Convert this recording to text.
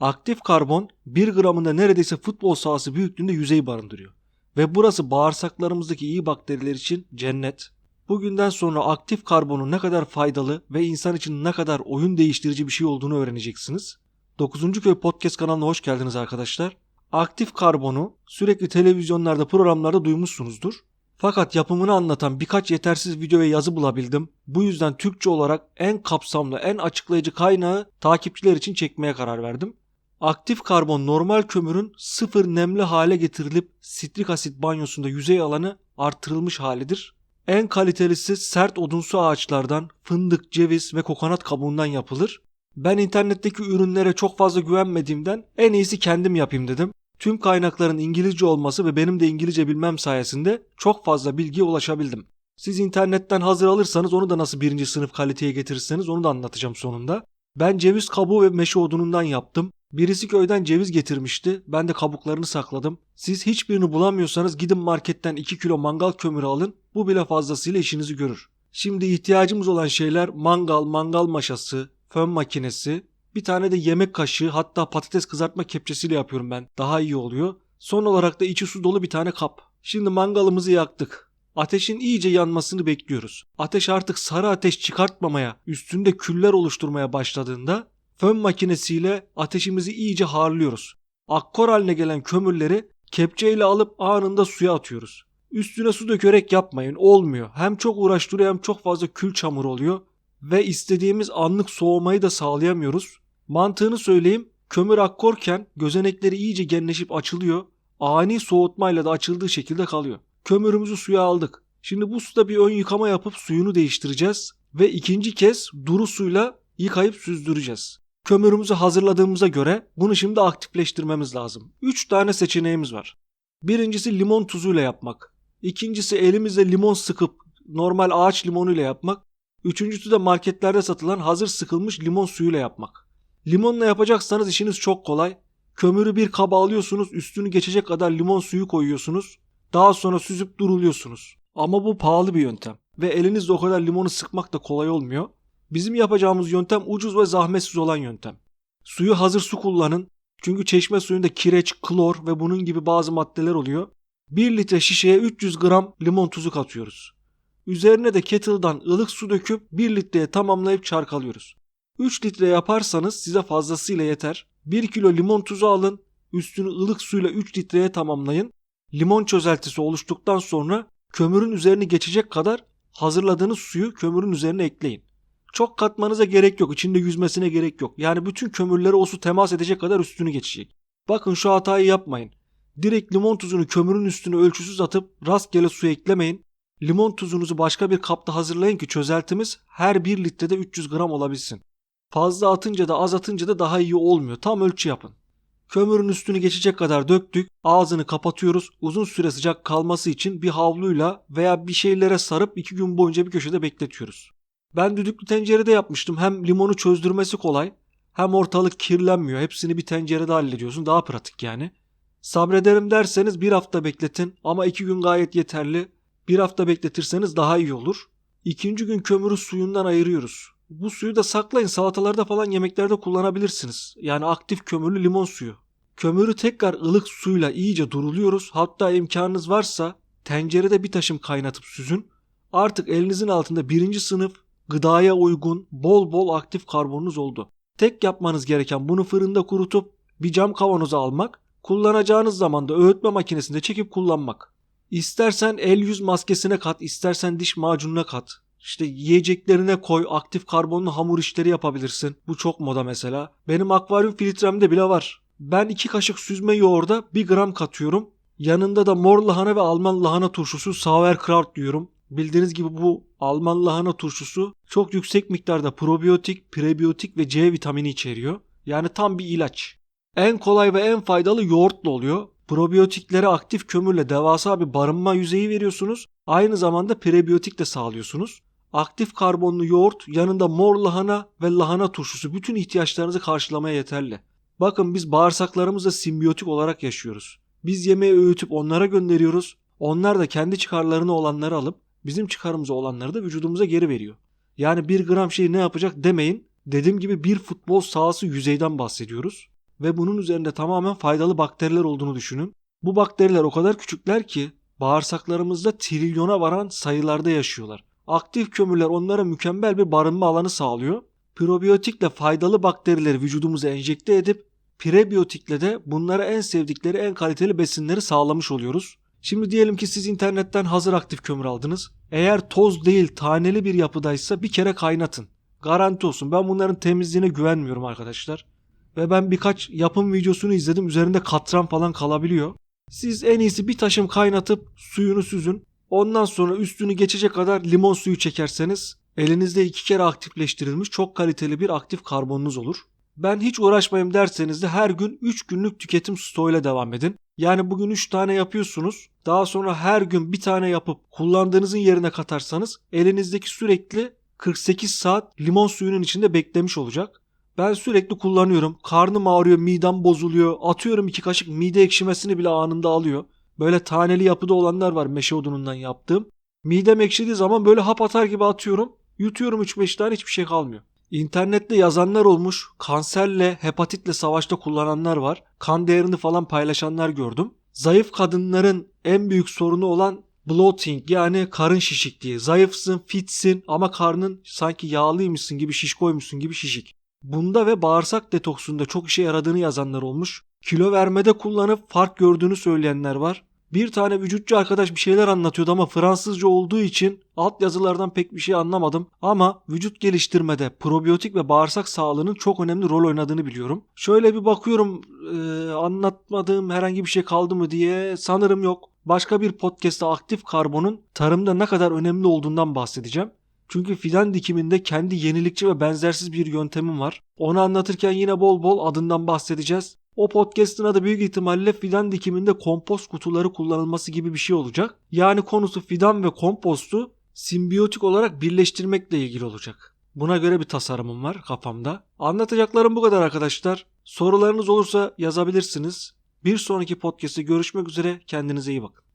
Aktif karbon 1 gramında neredeyse futbol sahası büyüklüğünde yüzey barındırıyor. Ve burası bağırsaklarımızdaki iyi bakteriler için cennet. Bugünden sonra aktif karbonun ne kadar faydalı ve insan için ne kadar oyun değiştirici bir şey olduğunu öğreneceksiniz. 9. Köy Podcast kanalına hoş geldiniz arkadaşlar. Aktif karbonu sürekli televizyonlarda programlarda duymuşsunuzdur. Fakat yapımını anlatan birkaç yetersiz video ve yazı bulabildim. Bu yüzden Türkçe olarak en kapsamlı, en açıklayıcı kaynağı takipçiler için çekmeye karar verdim. Aktif karbon normal kömürün sıfır nemli hale getirilip sitrik asit banyosunda yüzey alanı artırılmış halidir. En kalitelisi sert odunsu ağaçlardan, fındık, ceviz ve kokonat kabuğundan yapılır. Ben internetteki ürünlere çok fazla güvenmediğimden en iyisi kendim yapayım dedim. Tüm kaynakların İngilizce olması ve benim de İngilizce bilmem sayesinde çok fazla bilgiye ulaşabildim. Siz internetten hazır alırsanız onu da nasıl birinci sınıf kaliteye getirirseniz onu da anlatacağım sonunda. Ben ceviz kabuğu ve meşe odunundan yaptım. Birisi köyden ceviz getirmişti. Ben de kabuklarını sakladım. Siz hiçbirini bulamıyorsanız gidin marketten 2 kilo mangal kömürü alın. Bu bile fazlasıyla işinizi görür. Şimdi ihtiyacımız olan şeyler mangal, mangal maşası, fön makinesi, bir tane de yemek kaşığı hatta patates kızartma kepçesiyle yapıyorum ben. Daha iyi oluyor. Son olarak da içi su dolu bir tane kap. Şimdi mangalımızı yaktık. Ateşin iyice yanmasını bekliyoruz. Ateş artık sarı ateş çıkartmamaya, üstünde küller oluşturmaya başladığında fön makinesiyle ateşimizi iyice harlıyoruz. Akkor haline gelen kömürleri kepçeyle alıp anında suya atıyoruz. Üstüne su dökerek yapmayın olmuyor. Hem çok uğraştırıyor hem çok fazla kül çamur oluyor. Ve istediğimiz anlık soğumayı da sağlayamıyoruz. Mantığını söyleyeyim. Kömür akkorken gözenekleri iyice genleşip açılıyor. Ani soğutmayla da açıldığı şekilde kalıyor. Kömürümüzü suya aldık. Şimdi bu suda bir ön yıkama yapıp suyunu değiştireceğiz. Ve ikinci kez duru suyla yıkayıp süzdüreceğiz. Kömürümüzü hazırladığımıza göre bunu şimdi aktifleştirmemiz lazım. 3 tane seçeneğimiz var. Birincisi limon tuzuyla yapmak. İkincisi elimizle limon sıkıp normal ağaç limonuyla yapmak. Üçüncüsü de marketlerde satılan hazır sıkılmış limon suyuyla yapmak. Limonla yapacaksanız işiniz çok kolay. Kömürü bir kaba alıyorsunuz, üstünü geçecek kadar limon suyu koyuyorsunuz. Daha sonra süzüp duruluyorsunuz. Ama bu pahalı bir yöntem. Ve elinizle o kadar limonu sıkmak da kolay olmuyor. Bizim yapacağımız yöntem ucuz ve zahmetsiz olan yöntem. Suyu hazır su kullanın. Çünkü çeşme suyunda kireç, klor ve bunun gibi bazı maddeler oluyor. 1 litre şişeye 300 gram limon tuzu katıyoruz. Üzerine de kettle'dan ılık su döküp 1 litreye tamamlayıp çarkalıyoruz. 3 litre yaparsanız size fazlasıyla yeter. 1 kilo limon tuzu alın. Üstünü ılık suyla 3 litreye tamamlayın. Limon çözeltisi oluştuktan sonra kömürün üzerini geçecek kadar hazırladığınız suyu kömürün üzerine ekleyin. Çok katmanıza gerek yok. içinde yüzmesine gerek yok. Yani bütün kömürlere o su temas edecek kadar üstünü geçecek. Bakın şu hatayı yapmayın. Direkt limon tuzunu kömürün üstüne ölçüsüz atıp rastgele su eklemeyin. Limon tuzunuzu başka bir kapta hazırlayın ki çözeltimiz her 1 litrede 300 gram olabilsin. Fazla atınca da az atınca da daha iyi olmuyor. Tam ölçü yapın. Kömürün üstünü geçecek kadar döktük. Ağzını kapatıyoruz. Uzun süre sıcak kalması için bir havluyla veya bir şeylere sarıp 2 gün boyunca bir köşede bekletiyoruz. Ben düdüklü tencerede yapmıştım. Hem limonu çözdürmesi kolay hem ortalık kirlenmiyor. Hepsini bir tencerede hallediyorsun. Daha pratik yani. Sabrederim derseniz bir hafta bekletin ama iki gün gayet yeterli. Bir hafta bekletirseniz daha iyi olur. İkinci gün kömürü suyundan ayırıyoruz. Bu suyu da saklayın salatalarda falan yemeklerde kullanabilirsiniz. Yani aktif kömürlü limon suyu. Kömürü tekrar ılık suyla iyice duruluyoruz. Hatta imkanınız varsa tencerede bir taşım kaynatıp süzün. Artık elinizin altında birinci sınıf gıdaya uygun bol bol aktif karbonunuz oldu. Tek yapmanız gereken bunu fırında kurutup bir cam kavanoza almak, kullanacağınız zaman da öğütme makinesinde çekip kullanmak. İstersen el yüz maskesine kat, istersen diş macununa kat. İşte yiyeceklerine koy, aktif karbonlu hamur işleri yapabilirsin. Bu çok moda mesela. Benim akvaryum filtremde bile var. Ben iki kaşık süzme yoğurda bir gram katıyorum. Yanında da mor lahana ve Alman lahana turşusu sauerkraut diyorum. Bildiğiniz gibi bu Alman lahana turşusu çok yüksek miktarda probiyotik, prebiyotik ve C vitamini içeriyor. Yani tam bir ilaç. En kolay ve en faydalı yoğurtla oluyor. Probiyotiklere aktif kömürle devasa bir barınma yüzeyi veriyorsunuz. Aynı zamanda prebiyotik de sağlıyorsunuz. Aktif karbonlu yoğurt yanında mor lahana ve lahana turşusu bütün ihtiyaçlarınızı karşılamaya yeterli. Bakın biz bağırsaklarımızla simbiyotik olarak yaşıyoruz. Biz yemeği öğütüp onlara gönderiyoruz. Onlar da kendi çıkarlarına olanları alıp bizim çıkarımıza olanları da vücudumuza geri veriyor. Yani bir gram şeyi ne yapacak demeyin. Dediğim gibi bir futbol sahası yüzeyden bahsediyoruz. ve bunun üzerinde tamamen faydalı bakteriler olduğunu düşünün. Bu bakteriler o kadar küçükler ki bağırsaklarımızda trilyona varan sayılarda yaşıyorlar. Aktif kömürler onlara mükemmel bir barınma alanı sağlıyor. Probiyotikle faydalı bakterileri vücudumuza enjekte edip prebiyotikle de bunlara en sevdikleri en kaliteli besinleri sağlamış oluyoruz. Şimdi diyelim ki siz internetten hazır aktif kömür aldınız. Eğer toz değil taneli bir yapıdaysa bir kere kaynatın. Garanti olsun ben bunların temizliğine güvenmiyorum arkadaşlar. Ve ben birkaç yapım videosunu izledim üzerinde katran falan kalabiliyor. Siz en iyisi bir taşım kaynatıp suyunu süzün. Ondan sonra üstünü geçecek kadar limon suyu çekerseniz elinizde iki kere aktifleştirilmiş çok kaliteli bir aktif karbonunuz olur. Ben hiç uğraşmayayım derseniz de her gün 3 günlük tüketim stoğuyla devam edin. Yani bugün 3 tane yapıyorsunuz. Daha sonra her gün bir tane yapıp kullandığınızın yerine katarsanız elinizdeki sürekli 48 saat limon suyunun içinde beklemiş olacak. Ben sürekli kullanıyorum. Karnım ağrıyor, midem bozuluyor. Atıyorum iki kaşık mide ekşimesini bile anında alıyor. Böyle taneli yapıda olanlar var meşe odunundan yaptığım. Midem ekşidiği zaman böyle hap atar gibi atıyorum. Yutuyorum 3-5 tane hiçbir şey kalmıyor. İnternette yazanlar olmuş. Kanserle, hepatitle savaşta kullananlar var. Kan değerini falan paylaşanlar gördüm. Zayıf kadınların en büyük sorunu olan bloating yani karın şişikliği. Zayıfsın, fitsin ama karnın sanki yağlıymışsın gibi şişkoymuşsun gibi şişik. Bunda ve bağırsak detoksunda çok işe yaradığını yazanlar olmuş. Kilo vermede kullanıp fark gördüğünü söyleyenler var. Bir tane vücutçu arkadaş bir şeyler anlatıyordu ama Fransızca olduğu için alt yazılardan pek bir şey anlamadım. Ama vücut geliştirmede probiyotik ve bağırsak sağlığının çok önemli rol oynadığını biliyorum. Şöyle bir bakıyorum e, anlatmadığım herhangi bir şey kaldı mı diye sanırım yok. Başka bir podcast'ta aktif karbonun tarımda ne kadar önemli olduğundan bahsedeceğim. Çünkü fidan dikiminde kendi yenilikçi ve benzersiz bir yöntemim var. Onu anlatırken yine bol bol adından bahsedeceğiz. O podcast'ın adı büyük ihtimalle fidan dikiminde kompost kutuları kullanılması gibi bir şey olacak. Yani konusu fidan ve kompostu simbiyotik olarak birleştirmekle ilgili olacak. Buna göre bir tasarımım var kafamda. Anlatacaklarım bu kadar arkadaşlar. Sorularınız olursa yazabilirsiniz. Bir sonraki podcast'te görüşmek üzere. Kendinize iyi bakın.